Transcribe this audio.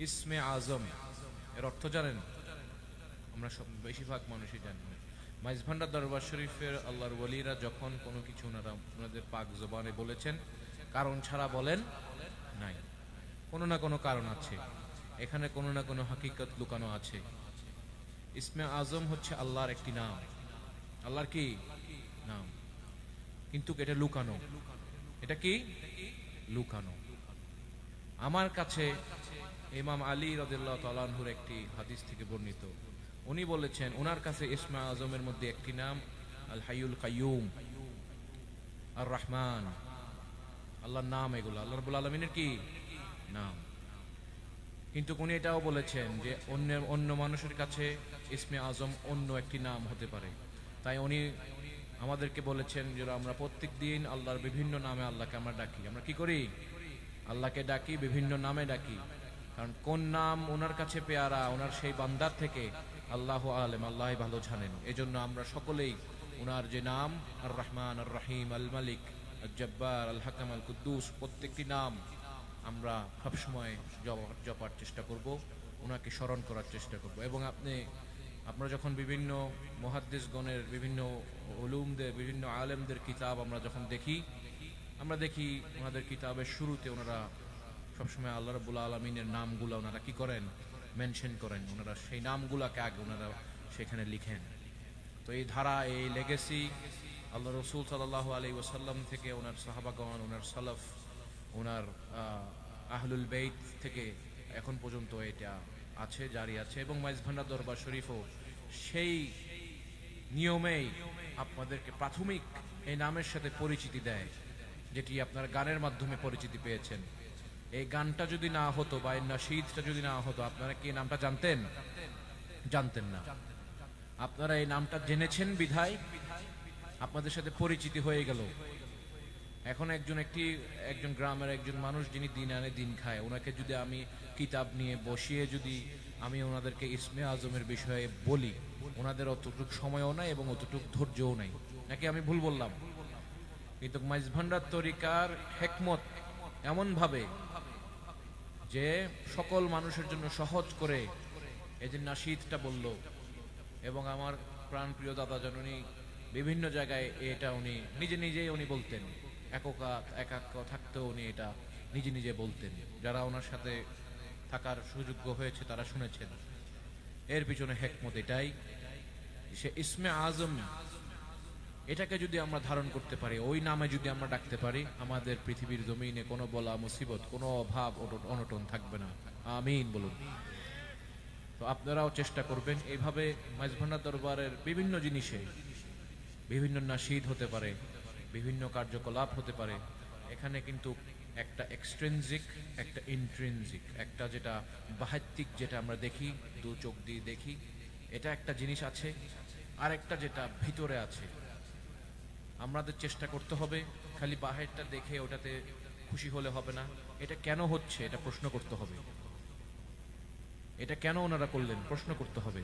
ইসমে আজম, এর অর্থ জানেন? আমরা সব, বেশিরভাগ মানুষই জানি। না মাইজ ভান্ডার দরবার শরীফের আল্লাহর ওলিরা যখন কোনো কিছু ওনারা, ওনাদের পাক জবানে বলেছেন, কারণ ছাড়া বলেন নাই। কোনো না কোনো কারণ আছে। এখানে কোনো না কোনো হাকিকত লুকানো আছে। ইসমে আজম হচ্ছে আল্লাহর একটি নাম। আল্লাহর কি? নাম। কিন্তু এটা লুকানো। এটা কি? লুকানো। আমার কাছে ইমাম আলী রদুল্লাহ তালানহুর একটি হাদিস থেকে বর্ণিত। উনি বলেছেন, ওনার কাছে ইসমা আজমের মধ্যে একটি নাম আল হাইউল কাইয়ুম আর রহমান আল্লাহর নাম এগুলো। আল্লাহ রবুল আলমিনের কি? নাম। কিন্তু উনি এটাও বলেছেন যে, অন্য অন্য মানুষের কাছে ইসমে আজম অন্য একটি নাম হতে পারে। তাই উনি আমাদেরকে বলেছেন যে, আমরা প্রত্যেক দিন আল্লাহর বিভিন্ন নামে আল্লাহকে আমরা ডাকি। আমরা কি করি? আল্লাহকে ডাকি, বিভিন্ন নামে ডাকি। কারণ কোন নাম ওনার কাছে পেয়ারা, ওনার সেই বান্দার থেকে আল্লাহ আলেম আল্লাহ ভালো জানেন। এজন্য আমরা সকলেই ওনার যে নাম আর রহমান আর রাহিম আল মালিক আল জব্বার আল হাকাম আল কুদ্দুস প্রত্যেকটি নাম আমরা সবসময় জপ- জপার চেষ্টা করব, ওনাকে স্মরণ করার চেষ্টা করব। এবং আপনি, আমরা যখন বিভিন্ন মহাদ্দেশগণের বিভিন্ন উলুমদের, বিভিন্ন আলেমদের কিতাব আমরা যখন দেখি, আমরা দেখি ওনাদের কিতাবের শুরুতে ওনারা সবসময় আল্লাহ রবুল আলমিনের নামগুলো ওনারা কি করেন? মেনশন করেন। ওনারা সেই নামগুলাকে আগে ওনারা সেখানে লিখেন। তো এই ধারা, এই লেগেসি আল্লাহ রসুল সাল্লাহ আলী ওসাল্লাম থেকে, ওনার সাহাবাগণ, ওনার সালফ, ওনার আহলুল বেইত থেকে এখন পর্যন্ত এটা আছে, জারি আছে এবং মাইজ ভান্ডার দরবার শরীফও সেই নিয়মেই আপনাদেরকে প্রাথমিক এই নামের সাথে পরিচিতি দেয়, যেটি আপনার গানের মাধ্যমে পরিচিতি পেয়েছেন। এই গানটা যদি না হতো বা এই নাশিদটা যদি না হতো, আপনারা কি নামটা জানতেন? জানতেন না। আপনারা এই নামটা জেনেছেন বিধায়? আপনাদের সাথে পরিচিতি হয়ে গেল। এখন একজন একটি, একজন গ্রামের একজন মানুষ যিনি দিন আনে দিন খায়, ওনাকে যদি আমি কিতাব নিয়ে বসিয়ে যদি আমি ওনাদেরকে ইসমে আজমের বিষয়ে বলি, ওনাদের অতটুক সময়ও নাই এবং অতটুক ধৈর্যও নাই। নাকি আমি ভুল বললাম? কিন্তু মাইজ ভান্ডার তরিকার হেকমত এমন ভাবে যে সকল মানুষের জন্য সহজ করে এই যে নাশিদটা বলল, এবং আমার প্রাণপ্রিয় দাদা জননী বিভিন্ন জায়গায় এটা উনি, নিজে নিজেই উনি বলতেন একা একাক থাকতেও উনি এটা নিজে নিজে বলতেন। যারা ওনার সাথে থাকার সুযোগ্য হয়েছে তারা শুনেছেন। এর পিছনে হেকমত এটাই সে ইসমে আজম এটাকে যদি আমরা ধারণ করতে পারি, ওই নামে যদি আমরা ডাকতে পারি, আমাদের পৃথিবীর জমিনে কোনো বলা মুসিবত, কোনো অভাব অনটন থাকবে না। আমিন বলুন। তো আপনারাও চেষ্টা করবেন এইভাবে মাঝভান্ডার দরবারের বিভিন্ন জিনিসে বিভিন্ন নাশিদ হতে পারে, বিভিন্ন কার্যকলাপ হতে পারে। এখানে কিন্তু একটা এক্সট্রেনজিক একটা ইন্ট্রেনজিক একটা যেটা বাহাত্তিক যেটা আমরা দেখি, দু চোখ দিয়ে দেখি। এটা একটা জিনিস আছে আর একটা যেটা ভিতরে আছে। আমাদের চেষ্টা করতে হবে, খালি বাহিরটা দেখে ওটাতে খুশি হলে হবে না। এটা কেন হচ্ছে? এটা প্রশ্ন করতে হবে। এটা কেন ওনারা করলেন? প্রশ্ন করতে হবে।